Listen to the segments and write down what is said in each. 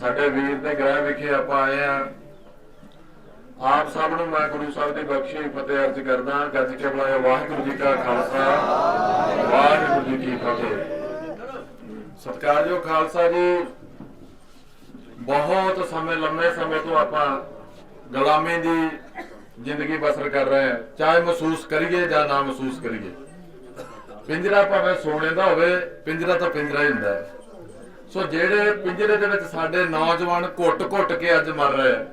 ਸਾਡੇ ਵੀਰ ਦੇ ਗ੍ਰਹਿ ਵਿਖੇ ਆਪਾਂ ਆਏ ਆ ਆਪ ਸਭ ਨੂੰ ਮੈਂ ਗੁਰੂ ਸਾਹਿਬ ਦੀ ਬਖਸ਼ੀ ਫਤਿਹ ਅਰਜ਼ ਕਰਦਾ ਗੱਜ ਕੇ ਬੁਲਾਇਆ ਵਾਹਿਗੁਰੂ ਜੀ ਕਾ ਖਾਲਸਾ। ਵਾਹਿਗੁਰੂ ਜੀ ਕੀ ਫਤਿਹ। ਸਤਿਕਾਰਯੋਗ ਖਾਲਸਾ ਜੀ, ਬਹੁਤ ਸਮੇਂ, ਲੰਮੇ ਸਮੇਂ ਤੋਂ ਆਪਾਂ ਗੁਲਾਮੀ ਦੀ ਜ਼ਿੰਦਗੀ ਬਸਰ ਕਰ ਰਹੇ ਹਾਂ। ਚਾਹੇ ਮਹਿਸੂਸ ਕਰੀਏ ਜਾਂ ਨਾ ਮਹਿਸੂਸ ਕਰੀਏ। ਪਿੰਜਰਾ ਭਾਵੇਂ ਸੋਨੇ ਦਾ ਹੋਵੇ, ਪਿੰਜਰਾ ਤਾਂ ਪਿੰਜਰਾ ਹੀ ਹੁੰਦਾ ਹੈ। ਸੋ ਜਿਹੜੇ ਪਿੰਜਰੇ ਦੇ ਵਿੱਚ ਸਾਡੇ ਨੌਜਵਾਨ ਘੁੱਟ-ਘੁੱਟ ਕੇ ਅੱਜ ਮਰ ਰਹੇ ਆ,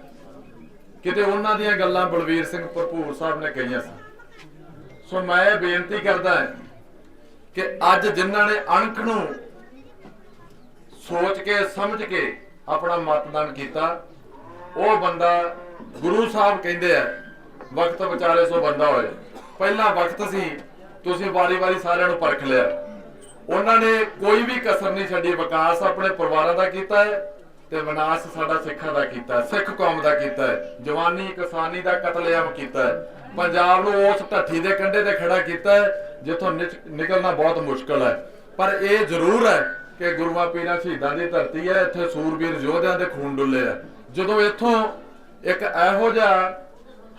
ਕਿਤੇ ਉਹਨਾਂ ਦੀਆਂ ਗੱਲਾਂ ਬਲਵੀਰ ਸਿੰਘ ਭਰਪੂਰ ਸਾਹਿਬ ਨੇ ਕਹੀਆਂ ਸੀ ਸੋ ਮੈਂ ਬੇਨਤੀ ਕਰਦਾ ਹਾਂ ਕਿ ਅੱਜ ਜਿਨ੍ਹਾਂ ਨੇ ਅਣਖ ਨੂੰ ਸੋਚ ਕੇ, ਸਮਝ ਕੇ ਆਪਣਾ ਮਤਦਾਨ ਕੀਤਾ, ਉਹ ਬੰਦਾ ਗੁਰੂ ਸਾਹਿਬ ਕਹਿੰਦੇ ਆ, ਵਕਤ ਵਿਚਾਰੇ ਸੋ ਬੰਦਾ ਹੋਏ। ਪਹਿਲਾ ਵਕਤ ਸੀ, ਤੁਸੀਂ ਵਾਰੀ-ਵਾਰੀ ਸਾਰਿਆਂ ਨੂੰ ਪਰਖ ਲਿਆ। ਉਹਨਾਂ ਨੇ ਕੋਈ ਵੀ ਕਸਰ ਨਹੀਂ ਛੱਡੀ, ਵਿਕਾਸ ਆਪਣੇ ਪਰਿਵਾਰਾਂ ਦਾ ਕੀਤਾ ਹੈ ਤੇ ਵਿਨਾਸ਼ ਸਾਡਾ ਸਿੱਖਾਂ ਦਾ ਕੀਤਾ ਹੈ, ਸਿੱਖ ਕੌਮ ਦਾ ਕੀਤਾ ਹੈ, ਜਵਾਨੀ, ਕਿਸਾਨੀ ਦਾ ਕਤਲੇਆਮ ਕੀਤਾ ਹੈ, ਪੰਜਾਬ ਨੂੰ ਉਸ ਢੱਠੀ ਦੇ ਕੰਢੇ ਤੇ ਖੜਾ ਕੀਤਾ ਹੈ, ਜਿੱਥੋਂ ਨਿਕਲਣਾ ਬਹੁਤ ਮੁਸ਼ਕਲ ਹੈ। ਪਰ ਇਹ ਜ਼ਰੂਰ ਹੈ ਕਿ ਗੁਰੂਆਂ ਪੀਰਾਂ ਸ਼ਹੀਦਾਂ ਦੀ ਧਰਤੀ ਹੈ, ਇੱਥੇ ਸੂਰਬੀਰ ਯੋਧਿਆਂ ਦੇ ਖੂਨ ਡੁੱਲੇ ਆ ਜਦੋਂ ਇੱਥੋਂ ਇੱਕ ਇਹੋ ਜਿਹਾ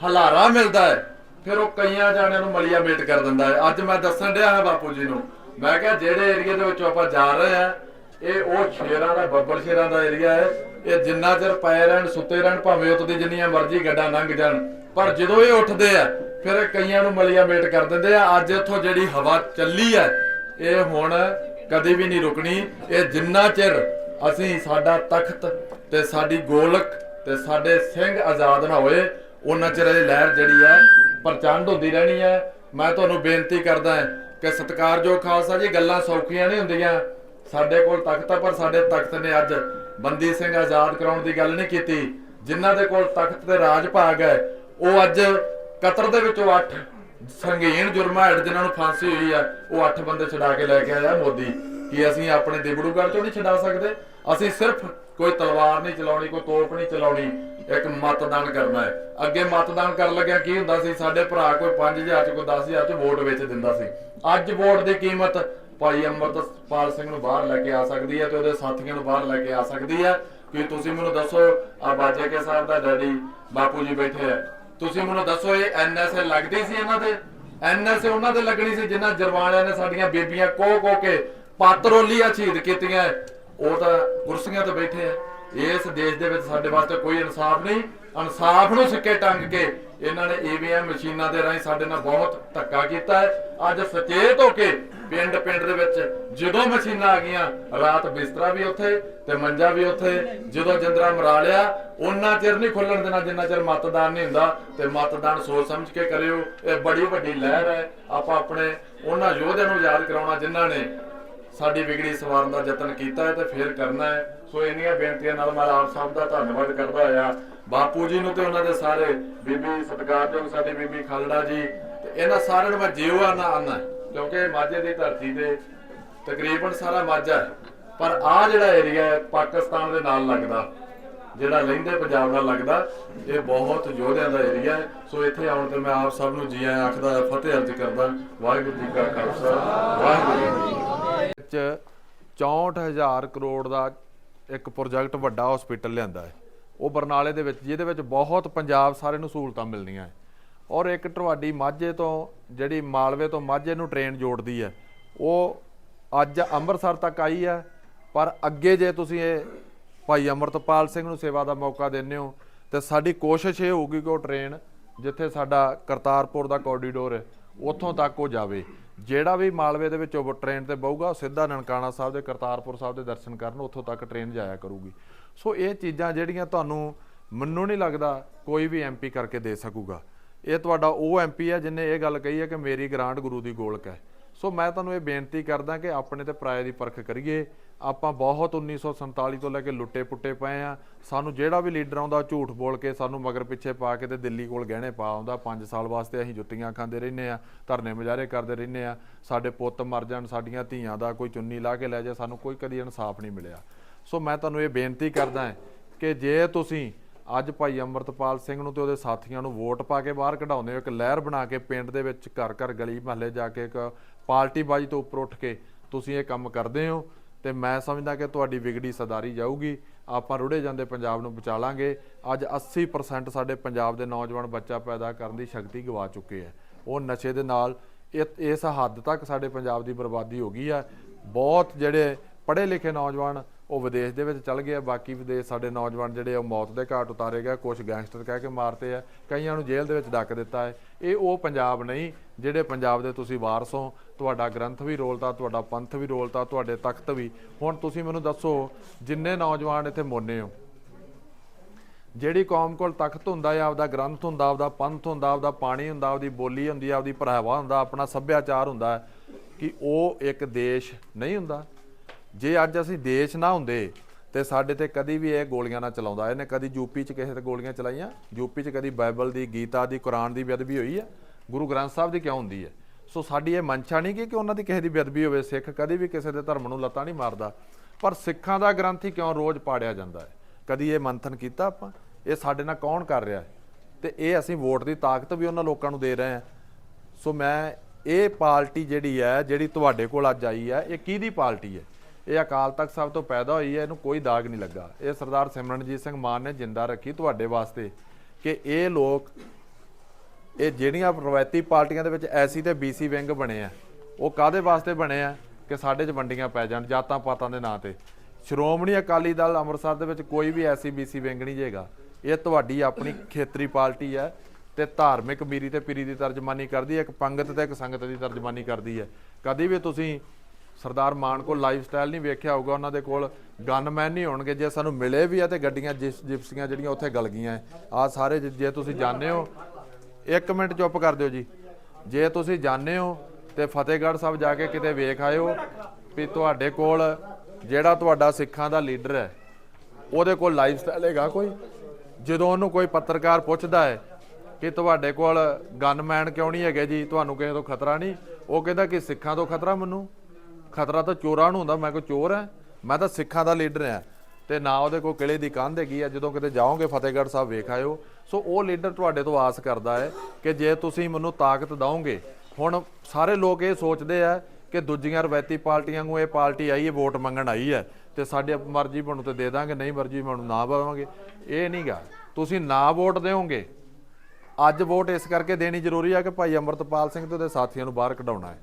ਹਲਾਰਾ ਮਿਲਦਾ ਹੈ, ਫਿਰ ਉਹ ਕਈਆਂ ਜਾਣਿਆਂ ਨੂੰ ਮਲੀਆ ਮੇਟ ਕਰ ਦਿੰਦਾ ਹੈ। ਅੱਜ ਮੈਂ ਦੱਸਣ ਡਿਆ ਹਾਂ ਬਾਪੂ ਜੀ ਨੂੰ ਮੈਂ ਕਿਹਾ ਜਿਹੜੇ ਏਰੀਆ ਦੇ ਵਿੱਚੋਂ ਆਪਾਂ ਜਾ ਰਹੇ ਆ ਇਹ ਉਹ ਸ਼ੇਰਾਂ ਦਾ ਬੱਬਰ ਸ਼ੇਰਾਂ ਦਾ ਏਰੀਆ ਹੈ। ਇਹ ਜਿੰਨਾ ਚਿਰ ਪਏ ਰਹਿਣ, ਸੁੱਤੇ ਰਹਿਣ, ਭਾਵੇਂ ਉੱਤੇ ਜਿੰਨੀਆਂ ਮਰਜ਼ੀ ਗੱਡਾਂ ਲੰਘ ਜਾਣ। ਪਰ ਜਦੋਂ ਇਹ ਉੱਠਦੇ ਆ, ਫਿਰ ਕਈਆਂ ਨੂੰ ਮਲੀਆ ਮੇਟ ਕਰ ਦਿੰਦੇ ਆ। ਅੱਜ ਇੱਥੋਂ ਜਿਹੜੀ ਹਵਾ ਚੱਲੀ ਹੈ, ਇਹ ਹੁਣ ਕਦੇ ਵੀ ਨਹੀਂ ਰੁਕਣੀ। ਇਹ ਜਿੰਨਾ ਚਿਰ ਅਸੀਂ ਸਾਡਾ ਤਖਤ ਤੇ ਸਾਡੀ ਗੋਲਕ ਤੇ ਸਾਡੇ ਸਿੰਘ ਆਜ਼ਾਦ ਨਾ ਹੋਏ, ਉਹਨਾਂ ਚਿਰ ਇਹ ਲਹਿਰ ਜਿਹੜੀ ਹੈ, ਪ੍ਰਚੰਡ ਹੁੰਦੀ ਰਹਿਣੀ ਹੈ। ਮੈਂ ਤੁਹਾਨੂੰ ਬੇਨਤੀ ਕਰਦਾ ਹਾਂ ਕਿ ਸਤਿਕਾਰਯੋਗ ਖਾਲਸਾ ਜੀ, ਗੱਲਾਂ ਸੌਖੀਆਂ ਨਹੀਂ ਹੁੰਦੀਆਂ। ਸਾਡੇ ਕੋਲ ਤਖਤ ਆ, ਪਰ ਸਾਡੇ ਤਖਤ ਨੇ ਅੱਜ ਬੰਦੀ ਸਿੰਘ ਆਜ਼ਾਦ ਕਰਾਉਣ ਦੀ ਗੱਲ ਨਹੀਂ ਕੀਤੀ। ਜਿਨ੍ਹਾਂ ਦੇ ਕੋਲ ਤਖਤ ਤੇ ਰਾਜ ਭਾਗ ਹੈ, ਉਹ ਅੱਜ ਕਤਰ ਦੇ ਵਿੱਚੋਂ 8 ਸੰਗੀਨ ਜੁਰਮਾਂ ਹੇਠ ਜਿਨ੍ਹਾਂ ਨੂੰ ਫਾਂਸੀ ਹੋਈ ਆ, ਉਹ 8 ਬੰਦੇ ਛਡਾ ਕੇ ਲੈ ਕੇ ਆਇਆ ਮੋਦੀ। ਕਿ ਅਸੀਂ ਆਪਣੇ ਦਿਬੜੂਗੜ੍ਹ ਚੋਂ ਨਹੀਂ ਛਡਾ ਸਕਦੇ? ਅਸੀਂ ਸਿਰਫ ਕੋਈ ਤਲਵਾਰ ਨਹੀਂ ਚਲਾਉਣੀ, ਕੋਈ ਤੋਪ ਨਹੀਂ ਚਲਾਉਣੀ। ਇੱਕ ਮਤਦਾਨ ਕਰਨਾ ਹੈ। ਅੱਗੇ ਮਤਦਾਨ ਕਰਨ ਲੱਗਿਆ ਕੀ ਹੁੰਦਾ ਸੀ? ਸਾਡੇ ਭਰਾ ਕੋਈ 5000 ਚ, ਕੋਈ 10000 ਚ ਵੋਟ ਵੇਚ ਦਿੰਦਾ ਸੀ। ਅੱਜ ਵੋਟ ਦੀ ਕੀਮਤ ਭਾਈ ਅੰਮ੍ਰਿਤਪਾਲ ਸਿੰਘ ਨੂੰ ਬਾਹਰ ਲੈ ਕੇ ਆ ਸਕਦੀ ਹੈ ਤੇ ਉਹਦੇ ਸਾਥੀਆਂ ਨੂੰ ਬਾਹਰ ਲੈ ਕੇ ਆ ਸਕਦੀ ਹੈ। ਕਿ ਤੁਸੀਂ ਮੈਨੂੰ ਦੱਸੋ, ਆ ਬਾਜੇ ਕੇ ਸਾਹਿਬ ਦਾ ਡੈਡੀ ਬਾਪੂ ਜੀ ਬੈਠੇ ਆ। ਤੁਸੀਂ ਮੈਨੂੰ ਦੱਸੋ, ਇਹ ਐਨਐਸਏ ਲੱਗਦੀ ਸੀ ਇਹਨਾਂ ਦੇ? ਐਨਐਸਏ ਉਹਨਾਂ ਦੇ ਲੱਗਣੀ ਸੀ ਜਿਨ੍ਹਾਂ ਜਰਵਾਲਿਆਂ ਨੇ ਸਾਡੀਆਂ ਬੇਬੀਆਂ ਕੋ ਕੋ ਕੇ ਪਾਤਰੋਲੀਆਂ ਸ਼ਹੀਦ ਕੀਤੀਆਂ। ਉਹ ਤਾਂ ਕੁਰਸੀਆਂ ਤੇ ਬੈਠੇ ਆ। ਇਸ ਦੇਸ਼ ਦੇ ਵਿੱਚ ਸਾਡੇ ਵਾਸਤੇ ਕੋਈ ਇਨਸਾਫ ਨਹੀਂ, ਇਨਸਾਫ ਨੂੰ ਸਿੱਕੇ ਟੰਗ ਕੇ ਇਹਨਾਂ ਨੇ ਈਵੀਐਮ ਮਸ਼ੀਨਾਂ ਦੇ ਰਾਹੀਂ ਸਾਡੇ ਨਾਲ ਬਹੁਤ ਧੱਕਾ ਕੀਤਾ ਹੈ। ਅੱਜ ਸਚੇਤ ਹੋ ਕੇ ਪਿੰਡ ਪਿੰਡ ਦੇ ਵਿੱਚ ਜਦੋਂ ਮਸ਼ੀਨਾਂ ਆ ਗਈਆਂ, ਰਾਤ ਬਿਸਤਰਾ ਵੀ ਉੱਥੇ ਤੇ ਮੰਜਾ ਵੀ ਉੱਥੇ, ਜਦੋਂ ਜਿੰਦਰਾ ਮਰਾ ਲਿਆ ਉਹਨਾਂ ਚਿਰ ਨਹੀਂ ਖੁੱਲਣ ਦੇਣਾ, ਜਿੰਨਾ ਚਿਰ ਮਤਦਾਨ ਨਹੀਂ ਹੁੰਦਾ ਤੇ ਮਤਦਾਨ ਸੋਚ ਸਮਝ ਕੇ ਕਰਿਓ। ਇਹ ਬੜੀ ਵੱਡੀ ਲਹਿਰ ਹੈ। ਆਪਾਂ ਆਪਣੇ ਉਹਨਾਂ ਯੋਧਿਆਂ ਨੂੰ ਯਾਦ ਕਰਾਉਣਾ, ਜਿਨ੍ਹਾਂ ਨੇ ਸਾਡੀ ਵਿਗੜੀ ਸਵਾਰਨ ਦਾ ਯਤਨ ਕੀਤਾ ਹੈ ਤੇ ਫੇਰ ਕਰਨਾ ਹੈ। ਸੋ ਇੰਨੀਆਂ ਬੇਨਤੀਆਂ ਨਾਲ ਮੈਂ ਆਪ ਸਭ ਦਾ ਧੰਨਵਾਦ ਕਰਦਾ ਆ ਬਾਪੂ ਜੀ ਨੂੰ ਤੇ ਉਹਨਾਂ ਦੇ ਸਾਰੇ ਬੀਬੀ ਸਤਿਕਾਰਯੋਗ ਸਾਡੀ ਬੀਬੀ ਖਾਲੜਾ ਜੀ, ਤੇ ਇਹਨਾਂ ਸਾਰਿਆਂ ਨੂੰ ਮੈਂ ਜੀਵਾ ਨਾ ਆਨਾ ਕਿਉਂਕਿ ਮਾਝੇ ਦੀ ਧਰਤੀ ਤੇ ਤਕਰੀਬਨ ਸਾਰਾ ਮਾਝਾ ਹੈ। ਪਰ ਆ ਜਿਹੜਾ ਏਰੀਆ ਹੈ, ਪਾਕਿਸਤਾਨ ਦੇ ਨਾਲ ਲੱਗਦਾ। ਜਿਹੜਾ ਲਹਿੰਦੇ ਪੰਜਾਬ ਦਾ ਲੱਗਦਾ, ਇਹ ਬਹੁਤ ਯੋਧਿਆਂ ਦਾ ਏਰੀਆ ਹੈ। ਸੋ ਇੱਥੇ ਆਉਣ ਤੇ ਮੈਂ ਆਪ ਸਭ ਨੂੰ ਜੀ ਆਇਆਂ ਆਖਦਾ ਫਤਿਹ ਅਰਜ਼ ਕਰਦਾ ਵਾਹਿਗੁਰੂ ਜੀ ਕਾ ਖਾਲਸਾ, ਵਾਹਿਗੁਰੂ ਜੀ ਕੀ ਫਤਿਹ। 64000 ਕਰੋੜ ਦਾ ਇੱਕ ਪ੍ਰੋਜੈਕਟ ਵੱਡਾ ਹਸਪੀਟਲ ਲਿਆਂਦਾ ਹੈ। ਉਹ ਬਰਨਾਲੇ ਦੇ ਵਿੱਚ, ਜਿਹਦੇ ਵਿੱਚ ਬਹੁਤ ਪੰਜਾਬ ਸਾਰੇ ਨੂੰ ਸਹੂਲਤਾਂ ਮਿਲਣੀਆਂ ਹੈ। ਔਰ ਇੱਕ ਤੁਹਾਡੀ ਮਾਝੇ ਤੋਂ, ਜਿਹੜੀ ਮਾਲਵੇ ਤੋਂ ਮਾਝੇ ਨੂੰ ਟ੍ਰੇਨ ਜੋੜਦੀ ਹੈ, ਉਹ ਅੱਜ ਅੰਮ੍ਰਿਤਸਰ ਤੱਕ ਆਈ ਹੈ। ਪਰ ਅੱਗੇ ਜੇ ਤੁਸੀਂ ਇਹ ਭਾਈ ਅਮਰਤਪਾਲ ਸਿੰਘ ਨੂੰ ਸੇਵਾ ਦਾ ਮੌਕਾ ਦਿੰਦੇ ਹੋ ਤੇ ਸਾਡੀ ਕੋਸ਼ਿਸ਼ ਇਹ ਹੋਊਗੀ ਕਿ ਉਹ ਟ੍ਰੇਨ ਜਿੱਥੇ ਸਾਡਾ ਕਰਤਾਰਪੁਰ ਦਾ ਕੋਰੀਡੋਰ ਹੈ, ਉੱਥੋਂ ਤੱਕ ਉਹ ਜਾਵੇ। ਜਿਹੜਾ ਵੀ ਮਾਲਵੇ ਦੇ ਵਿੱਚ ਉਹ ਟ੍ਰੇਨ ਤੇ ਬਹੂਗਾ, ਉਹ ਸਿੱਧਾ ਨਨਕਾਣਾ ਸਾਹਿਬ ਦੇ, ਕਰਤਾਰਪੁਰ ਸਾਹਿਬ ਦੇ ਦਰਸ਼ਨ ਕਰਨ, ਉੱਥੋਂ ਤੱਕ ਟ੍ਰੇਨ ਜਾਇਆ ਕਰੂਗੀ। ਸੋ ਇਹ ਚੀਜ਼ਾਂ ਜਿਹੜੀਆਂ ਤੁਹਾਨੂੰ ਮੈਨੂੰ ਨਹੀਂ ਲੱਗਦਾ ਕੋਈ ਵੀ ਐਮਪੀ ਕਰਕੇ ਦੇ ਸਕੂਗਾ। ਇਹ ਤੁਹਾਡਾ ਉਹ ਐਮਪੀ ਹੈ ਜਿਨੇ ਇਹ ਗੱਲ ਕਹੀ ਹੈ ਕਿ ਮੇਰੀ ਗ੍ਰਾਂਟ ਗੁਰੂ ਦੀ ਗੋਲਕ ਹੈ। ਸੋ ਮੈਂ ਤੁਹਾਨੂੰ ਇਹ ਬੇਨਤੀ ਕਰਦਾ ਕਿ ਆਪਣੇ ਤੇ ਪਰਾਏ ਦੀ ਪਰਖ ਕਰੀਏ। ਆਪਾਂ ਬਹੁਤ 1947 ਤੋਂ ਲੈ ਕੇ ਲੁੱਟੇ ਪੁੱਟੇ ਪਏ ਆ ਸਾਨੂੰ ਜਿਹੜਾ ਵੀ ਲੀਡਰ ਆਉਂਦਾ ਝੂਠ ਬੋਲ ਕੇ ਸਾਨੂੰ ਮਗਰ ਪਿੱਛੇ ਪਾ ਕੇ ਤੇ ਦਿੱਲੀ ਕੋਲ ਗਹਿਣੇ ਪਾ ਆਉਂਦਾ। 5 ਸਾਲ ਵਾਸਤੇ ਅਸੀਂ ਜੁੱਤੀਆਂ ਖਾਂਦੇ ਰਹਿੰਦੇ ਆ ਧਰਨੇ ਮੁਜ਼ਾਹਰੇ ਕਰਦੇ ਰਹਿੰਦੇ ਆ ਸਾਡੇ ਪੁੱਤ ਮਰ ਜਾਣ, ਸਾਡੀਆਂ ਧੀਆਂ ਦਾ ਕੋਈ ਚੁੰਨੀ ਲਾ ਕੇ ਲੈ ਜਾ ਸਾਨੂੰ ਕੋਈ ਕਦੀ ਇਨਸਾਫ ਨਹੀਂ ਮਿਲਿਆ। ਸੋ ਮੈਂ ਤੁਹਾਨੂੰ ਇਹ ਬੇਨਤੀ ਕਰਦਾ ਕਿ ਜੇ ਤੁਸੀਂ ਅੱਜ ਭਾਈ ਅੰਮ੍ਰਿਤਪਾਲ ਸਿੰਘ ਨੂੰ ਤੇ ਉਹਦੇ ਸਾਥੀਆਂ ਨੂੰ ਵੋਟ ਪਾ ਕੇ ਬਾਹਰ ਕਢਾਉਂਦੇ ਹੋ, ਇੱਕ ਲਹਿਰ ਬਣਾ ਕੇ ਪਿੰਡ ਦੇ ਵਿੱਚ ਘਰ ਘਰ ਗਲੀ ਮਹੱਲੇ ਜਾ ਕੇ ਇੱਕ ਪਾਰਟੀ ਬਾਜੀ ਤੋਂ ਉੱਪਰ ਉੱਠ ਕੇ ਤੁਸੀਂ ਇਹ ਕੰਮ ਕਰਦੇ ਹੋ ਤੇ ਮੈਂ ਸਮਝਦਾ ਕਿ ਤੁਹਾਡੀ ਵਿਗੜੀ ਸਦਾਰੀ ਜਾਊਗੀ। ਆਪਾਂ ਰੁੜੇ ਜਾਂਦੇ ਪੰਜਾਬ ਨੂੰ ਬਚਾ ਲਾਂਗੇ। ਅੱਜ 80% ਸਾਡੇ ਪੰਜਾਬ ਦੇ ਨੌਜਵਾਨ ਬੱਚਾ ਪੈਦਾ ਕਰਨ ਦੀ ਸ਼ਕਤੀ ਗਵਾ ਚੁੱਕੇ ਆ। ਉਹ ਨਸ਼ੇ ਦੇ ਨਾਲ ਇਹ- ਇਸ ਹੱਦ ਤੱਕ ਸਾਡੇ ਪੰਜਾਬ ਦੀ ਬਰਬਾਦੀ ਹੋ ਗਈ ਆ। ਬਹੁਤ ਜਿਹੜੇ ਪੜ੍ਹੇ ਲਿਖੇ ਨੌਜਵਾਨ ਉਹ ਵਿਦੇਸ਼ ਦੇ ਵਿੱਚ ਚੱਲ ਗਏ ਆ ਬਾਕੀ ਵਿਦੇਸ਼ ਸਾਡੇ ਨੌਜਵਾਨ ਜਿਹੜੇ ਆ ਉਹ ਮੌਤ ਦੇ ਘਾਟ ਉਤਾਰੇ ਗਏ ਕੁਝ ਗੈਂਗਸਟਰ ਕਹਿ ਕੇ ਮਾਰਤੇ ਆ, ਕਈਆਂ ਨੂੰ ਜੇਲ੍ਹ ਦੇ ਵਿੱਚ ਡੱਕ ਦਿੱਤਾ ਹੈ। ਇਹ ਉਹ ਪੰਜਾਬ ਨਹੀਂ, ਜਿਹੜੇ ਪੰਜਾਬ ਦੇ ਤੁਸੀਂ ਵਾਰਸ ਹੋ, ਤੁਹਾਡਾ ਗ੍ਰੰਥ ਵੀ ਰੋਲਤਾ ਤੁਹਾਡਾ ਪੰਥ ਵੀ ਰੋਲਤਾ ਤੁਹਾਡੇ ਤਖਤ ਵੀ। ਹੁਣ ਤੁਸੀਂ ਮੈਨੂੰ ਦੱਸੋ, ਜਿੰਨੇ ਨੌਜਵਾਨ ਇੱਥੇ ਮੋਨੇ ਹੋ? ਜਿਹੜੀ ਕੌਮ ਕੋਲ ਤਖਤ ਹੁੰਦਾ ਹੈ ਆਪਦਾ ਗ੍ਰੰਥ ਹੁੰਦਾ, ਆਪਦਾ ਪੰਥ ਹੁੰਦਾ, ਆਪਦਾ ਪਾਣੀ ਹੁੰਦਾ, ਆਪਦੀ ਬੋਲੀ ਹੁੰਦੀ ਆ, ਆਪਦੀ ਪਹਿਰਾਵਾ ਹੁੰਦਾ, ਆਪਣਾ ਸੱਭਿਆਚਾਰ ਹੁੰਦਾ ਕਿ ਉਹ ਇੱਕ ਦੇਸ਼ ਨਹੀਂ ਹੁੰਦਾ। ਜੇ ਅੱਜ ਅਸੀਂ ਦੇਸ਼ ਨਾ ਹੁੰਦੇ ਤੇ ਸਾਡੇ ਤੇ ਕਦੀ ਵੀ ਇਹ ਗੋਲੀਆਂ ਨਾ ਚਲਾਉਂਦਾ। ਇਹਨੇ ਕਦੀ ਯੂਪੀ 'ਚ ਕਿਸੇ ਤੇ ਗੋਲੀਆਂ ਚਲਾਈਆਂ? ਯੂਪੀ 'ਚ ਕਦੀ ਬਾਈਬਲ ਦੀ, ਗੀਤਾ ਦੀ, ਕੁਰਾਨ ਦੀ ਬੇਅਦਬੀ ਹੋਈ ਹੈ? ਗੁਰੂ ਗ੍ਰੰਥ ਸਾਹਿਬ ਦੀ ਕਿਉਂ ਹੁੰਦੀ ਹੈ? ਸੋ ਸਾਡੀ ਇਹ ਮਨਸ਼ਾ ਨਹੀਂ ਕਿ ਕਿ ਉਹਨਾਂ ਦੀ ਕਿਸੇ ਦੀ ਬੇਅਦਬੀ ਹੋਵੇ। ਸਿੱਖ ਕਦੀ ਵੀ ਕਿਸੇ ਦੇ ਧਰਮ ਨੂੰ ਲੱਤਾਂ ਨਹੀਂ ਮਾਰਦਾ। ਪਰ ਸਿੱਖਾਂ ਦਾ ਗ੍ਰੰਥ ਹੀ ਕਿਉਂ ਰੋਜ਼ ਪਾੜਿਆ ਜਾਂਦਾ ਹੈ? ਕਦੀ ਇਹ ਮੰਥਨ ਕੀਤਾ ਆਪਾਂ? ਇਹ ਸਾਡੇ ਨਾਲ ਕੌਣ ਕਰ ਰਿਹਾ ਹੈ? ਤੇ ਇਹ ਅਸੀਂ ਵੋਟ ਦੀ ਤਾਕਤ ਵੀ ਉਹਨਾਂ ਲੋਕਾਂ ਨੂੰ ਦੇ ਰਹੇ ਹਾਂ। ਸੋ ਮੈਂ ਇਹ ਪਾਰਟੀ ਜਿਹੜੀ ਹੈ, ਜਿਹੜੀ ਤੁਹਾਡੇ ਕੋਲ ਅੱਜ ਆਈ ਹੈ, ਇਹ ਕਿਹਦੀ ਪਾਰਟੀ ਹੈ? ਇਹ ਅਕਾਲ ਤਖਤ ਸਾਹਿਬ ਤੋਂ ਪੈਦਾ ਹੋਈ ਹੈ, ਇਹਨੂੰ ਕੋਈ ਦਾਗ ਨਹੀਂ ਲੱਗਾ। ਇਹ ਸਰਦਾਰ ਸਿਮਰਨਜੀਤ ਸਿੰਘ ਮਾਨ ਨੇ ਜਿੰਦਾ ਰੱਖੀ ਤੁਹਾਡੇ ਵਾਸਤੇ ਕਿ ਇਹ ਲੋਕ, ਇਹ ਜਿਹੜੀਆਂ ਰਵਾਇਤੀ ਪਾਰਟੀਆਂ ਦੇ ਵਿੱਚ ਐਸੀ ਤੇ ਬੀਸੀ ਵਿੰਗ ਬਣੇ ਆ, ਉਹ ਕਾਦੇ ਵਾਸਤੇ ਬਣੇ ਆ ਕਿ ਸਾਡੇ 'ਚ ਵੰਡੀਆਂ ਪੈ ਜਾਣ ਜਾਤਾਂ ਪਾਤਾਂ ਦੇ ਨਾਂ ਤੇ। ਸ਼੍ਰੋਮਣੀ ਅਕਾਲੀ ਦਲ ਅੰਮ੍ਰਿਤਸਰ ਦੇ ਵਿੱਚ ਕੋਈ ਵੀ ਐਸੀ ਬੀਸੀ ਵਿੰਗ ਨਹੀਂ ਜੇਗਾ। ਇਹ ਤੁਹਾਡੀ ਆਪਣੀ ਖੇਤਰੀ ਪਾਰਟੀ ਹੈ ਤੇ ਧਾਰਮਿਕ ਮੀਰੀ ਤੇ ਪੀਰੀ ਦੀ ਤਰਜਮਾਨੀ ਕਰਦੀ ਹੈ, ਇੱਕ ਪੰਗਤ ਤੇ ਇੱਕ ਸੰਗਤ ਦੀ ਤਰਜਮਾਨੀ ਕਰਦੀ ਹੈ। ਕਦੀ ਵੀ ਤੁਸੀਂ ਸਰਦਾਰ ਮਾਨ ਕੋਲ ਲਾਈਫ ਸਟਾਈਲ ਨਹੀਂ ਵੇਖਿਆ ਹੋਊਗਾ, ਉਹਨਾਂ ਦੇ ਕੋਲ ਗਨਮੈਨ ਨਹੀਂ ਹੋਣਗੇ। ਜੇ ਸਾਨੂੰ ਮਿਲੇ ਵੀ ਆ ਤੇ ਗੱਡੀਆਂ ਜਿਸ ਜਿਪਸੀਆਂ ਜਿਹੜੀਆਂ ਉੱਥੇ ਗਲ ਗਈਆਂ ਆ ਸਾਰੇ ਜੇ- ਤੁਸੀਂ ਜਾਣਦੇ ਹੋ, ਇੱਕ ਮਿੰਟ ਚੁੱਪ ਕਰ ਦਿਓ ਜੀ। ਜੇ ਤੁਸੀਂ ਜਾਣਦੇ ਹੋ ਤੇ ਫਤਿਹਗੜ੍ਹ ਸਾਹਿਬ ਜਾ ਕੇ ਕਿਤੇ ਵੇਖ ਆਇਓ ਵੀ ਤੁਹਾਡੇ ਕੋਲ ਜਿਹੜਾ ਤੁਹਾਡਾ ਸਿੱਖਾਂ ਦਾ ਲੀਡਰ ਹੈ ਉਹਦੇ ਕੋਲ ਲਾਈਫ ਸਟਾਈਲ ਹੈਗਾ ਕੋਈ? ਜਦੋਂ ਉਹਨੂੰ ਕੋਈ ਪੱਤਰਕਾਰ ਪੁੱਛਦਾ ਹੈ ਕਿ ਤੁਹਾਡੇ ਕੋਲ ਗਨਮੈਨ ਕਿਉਂ ਨਹੀਂ ਹੈਗੇ ਜੀ, ਤੁਹਾਨੂੰ ਕਿਸੇ ਤੋਂ ਖਤਰਾ ਨਹੀਂ? ਉਹ ਕਹਿੰਦਾ ਕਿ ਸਿੱਖਾਂ ਤੋਂ ਖਤਰਾ ਮੈਨੂੰ। ਖਤਰਾ ਤਾਂ ਚੋਰਾਂ ਨੂੰ ਹੁੰਦਾ, ਮੈਂ ਕੋਈ ਚੋਰ ਹੈ, ਮੈਂ ਤਾਂ ਸਿੱਖਾਂ ਦਾ ਲੀਡਰ ਹਾਂ। ਤੇ ਨਾ ਉਹਦੇ ਕੋਲ ਕਿਲੇ ਦੀ ਕੰਧ ਹੈਗੀ ਆ, ਜਦੋਂ ਕਿਤੇ ਜਾਓਗੇ ਫਤਿਹਗੜ੍ਹ ਸਾਹਿਬ ਵੇਖ ਆਇਓ। ਸੋ ਉਹ ਲੀਡਰ ਤੁਹਾਡੇ ਤੋਂ ਆਸ ਕਰਦਾ ਹੈ ਕਿ ਜੇ ਤੁਸੀਂ ਮੈਨੂੰ ਤਾਕਤ ਦਿਓਗੇ, ਹੁਣ ਸਾਰੇ ਲੋਕ ਇਹ ਸੋਚਦੇ ਆ ਕਿ ਦੂਜੀਆਂ ਰਵਾਇਤੀ ਪਾਰਟੀਆਂ ਨੂੰ ਇਹ ਪਾਰਟੀ ਆਈ ਹੈ ਵੋਟ ਮੰਗਣ ਆਈ ਹੈ, ਤੇ ਸਾਡੇ ਮਰਜ਼ੀ ਬਣੂ ਤੇ ਦੇ ਦਾਂਗੇ, ਨਹੀਂ ਮਰਜ਼ੀ ਬਣੂ, ਨਾ ਪਾਵਾਂਗੇ। ਇਹ ਨਹੀਂਗਾ ਤੁਸੀਂ ਨਾ ਵੋਟ ਦਿਓਗੇ। ਅੱਜ ਵੋਟ ਇਸ ਕਰਕੇ ਦੇਣੀ ਜ਼ਰੂਰੀ ਆ ਕਿ ਭਾਈ ਅਮਰਤਪਾਲ ਸਿੰਘ ਤੇ ਉਹਦੇ ਸਾਥੀਆਂ ਨੂੰ ਬਾਹਰ ਕਢਾਉਣਾ ਹੈ।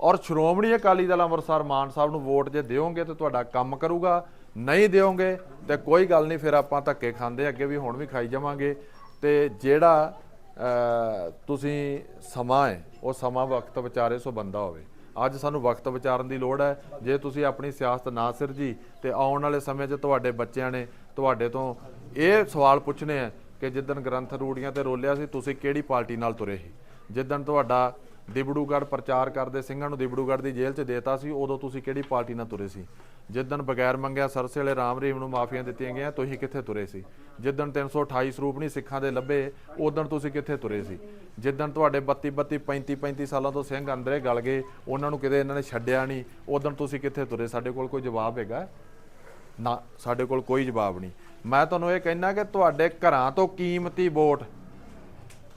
ਔਰ ਸ਼੍ਰੋਮਣੀ ਅਕਾਲੀ ਦਲ ਅੰਮ੍ਰਿਤਸਰ ਮਾਨ ਸਾਹਿਬ ਨੂੰ ਵੋਟ ਜੇ ਦਿਓਗੇ ਤੇ ਤੁਹਾਡਾ ਕੰਮ ਕਰੂਗਾ, ਨਹੀਂ ਦਿਓਗੇ ਤੇ ਕੋਈ ਗੱਲ ਨਹੀਂ, ਫਿਰ ਆਪਾਂ ਧੱਕੇ ਖਾਂਦੇ ਅੱਗੇ ਵੀ ਹੁਣ ਵੀ ਖਾਈ ਜਾਵਾਂਗੇ। ਤੇ ਜਿਹੜਾ ਤੁਸੀਂ ਸਮਾਂ ਹੈ, ਉਹ ਸਮਾਂ ਵਕਤ ਵਿਚਾਰੇ ਸੋ ਬੰਦਾ ਹੋਵੇ। ਅੱਜ ਸਾਨੂੰ ਵਕਤ ਵਿਚਾਰਨ ਦੀ ਲੋੜ ਹੈ। ਜੇ ਤੁਸੀਂ ਆਪਣੀ ਸਿਆਸਤ ਨਾ ਸਿਰਜੀ ਤੇ ਆਉਣ ਵਾਲੇ ਸਮੇਂ 'ਚ ਤੁਹਾਡੇ ਬੱਚਿਆਂ ਨੇ ਤੁਹਾਡੇ ਤੋਂ ਇਹ ਸਵਾਲ ਪੁੱਛਣੇ ਆ ਕਿ ਜਿੱਦਣ ਗ੍ਰੰਥ ਰੂੜੀਆਂ ਤੇ ਰੋਲਿਆ ਸੀ, ਤੁਸੀਂ ਕਿਹੜੀ ਪਾਰਟੀ ਨਾਲ ਤੁਰੇ ਸੀ? ਜਿੱਦਣ ਤੁਹਾਡਾ ਦਿਬੜੂਗੜ੍ਹ ਪ੍ਰਚਾਰ ਕਰਦੇ, ਸਿੰਘਾਂ ਨੂੰ ਦਿਬੜੂਗੜ੍ਹ ਦੀ ਜੇਲ੍ਹ 'ਚ ਦੇਤਾ ਸੀ, ਉਦੋਂ ਤੁਸੀਂ ਕਿਹੜੀ ਪਾਰਟੀ ਨਾਲ ਤੁਰੇ ਸੀ? ਜਿੱਦਣ ਬਗੈਰ ਮੰਗਿਆ ਸਰਸੇ ਵਾਲੇ ਰਾਮ ਰਹੀਮ ਨੂੰ ਮਾਫੀਆਂ ਦਿੱਤੀਆਂ ਗਈਆਂ, ਤੁਸੀਂ ਕਿੱਥੇ ਤੁਰੇ ਸੀ? ਜਿੱਦਣ 328 ਸਰੂਪ ਨਹੀਂ ਸਿੱਖਾਂ ਦੇ ਲੱਭੇ, ਉਦੋਂ ਤੁਸੀਂ ਕਿੱਥੇ ਤੁਰੇ ਸੀ? ਜਿੱਦਣ ਤੁਹਾਡੇ 32 32 35 35 ਸਾਲਾਂ ਤੋਂ ਸਿੰਘ ਅੰਦਰੇ ਗਲ ਗਏ, ਉਹਨਾਂ ਨੂੰ ਕਿਤੇ ਇਹਨਾਂ ਨੇ ਛੱਡਿਆ ਨਹੀਂ, ਉਦੋਂ ਤੁਸੀਂ ਕਿੱਥੇ ਤੁਰੇ? ਸਾਡੇ ਕੋਲ ਕੋਈ ਜਵਾਬ ਹੈਗਾ? ਨਾ, ਸਾਡੇ ਕੋਲ ਕੋਈ ਜਵਾਬ ਨਹੀਂ। ਮੈਂ ਤੁਹਾਨੂੰ ਇਹ ਕਹਿਣਾ ਕਿ ਤੁਹਾਡੇ ਘਰਾਂ ਤੋਂ ਕੀਮਤੀ ਵੋਟ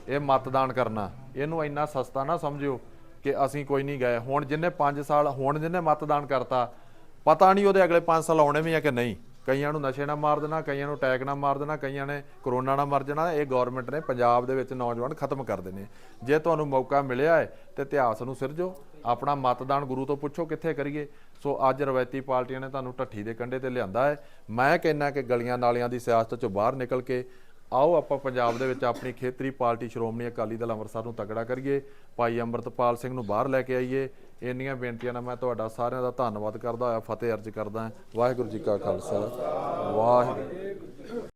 ਇਹ ਮਤਦਾਨ ਕਰਨਾ। ਇਹਨੂੰ ਇੰਨਾ ਸਸਤਾ ਨਾ ਸਮਝਿਓ ਕਿ ਅਸੀਂ ਕੋਈ ਨਹੀਂ ਗਏ। ਹੁਣ ਜਿੰਨੇ 5 ਸਾਲ, ਹੁਣ ਜਿੰਨੇ ਮਤਦਾਨ ਕਰਤਾ, ਪਤਾ ਨਹੀਂ ਉਹਦੇ ਅਗਲੇ 5 ਸਾਲ ਆਉਣੇ ਵੀ ਆ ਕਿ ਨਹੀਂ। ਕਈਆਂ ਨੂੰ ਨਸ਼ੇ ਨਾ ਮਾਰ ਦੇਣਾ, ਕਈਆਂ ਨੂੰ ਅਟੈਕ ਨਾ ਮਾਰ ਦੇਣਾ, ਕਈਆਂ ਨੇ ਕਰੋਨਾ ਨਾ ਮਰ ਜਾਣਾ। ਇਹ ਗਵਰਨਮੈਂਟ ਨੇ ਪੰਜਾਬ ਦੇ ਵਿੱਚ ਨੌਜਵਾਨ ਖਤਮ ਕਰ ਦੇਣੇ। ਜੇ ਤੁਹਾਨੂੰ ਮੌਕਾ ਮਿਲਿਆ ਹੈ ਤੇ ਇਤਿਹਾਸ ਨੂੰ ਸਿਰਜੋ। ਆਪਣਾ ਮਤਦਾਨ ਗੁਰੂ ਤੋਂ ਪੁੱਛੋ ਕਿੱਥੇ ਕਰੀਏ। ਸੋ ਅੱਜ ਰਵਾਇਤੀ ਪਾਰਟੀਆਂ ਨੇ ਤੁਹਾਨੂੰ ਢੱਠੀ ਦੇ ਕੰਢੇ ਤੇ ਲਿਆਂਦਾ ਹੈ। ਮੈਂ ਕਹਿੰਨਾ ਕਿ ਗਲੀਆਂ ਨਾਲੀਆਂ ਦੀ ਸਿਆਸਤ ਚੋਂ ਬਾਹਰ ਨਿਕਲ ਕੇ ਆਓ ਆਪਾਂ ਪੰਜਾਬ ਦੇ ਵਿੱਚ ਆਪਣੀ ਖੇਤਰੀ ਪਾਰਟੀ ਸ਼੍ਰੋਮਣੀ ਅਕਾਲੀ ਦਲ ਅੰਮ੍ਰਿਤਸਰ ਨੂੰ ਤਗੜਾ ਕਰੀਏ। ਭਾਈ ਅੰਮ੍ਰਿਤਪਾਲ ਸਿੰਘ ਨੂੰ ਬਾਹਰ ਲੈ ਕੇ ਆਈਏ। ਇੰਨੀਆਂ ਬੇਨਤੀਆਂ ਨਾਲ ਮੈਂ ਤੁਹਾਡਾ ਸਾਰਿਆਂ ਦਾ ਧੰਨਵਾਦ ਕਰਦਾ, ਹੋਇਆ ਫਤਿਹ ਅਰਜ ਕਰਦਾ। ਵਾਹਿਗੁਰੂ ਜੀ ਕਾ ਖਾਲਸਾ। ਵਾਹਿਗੁਰੂ।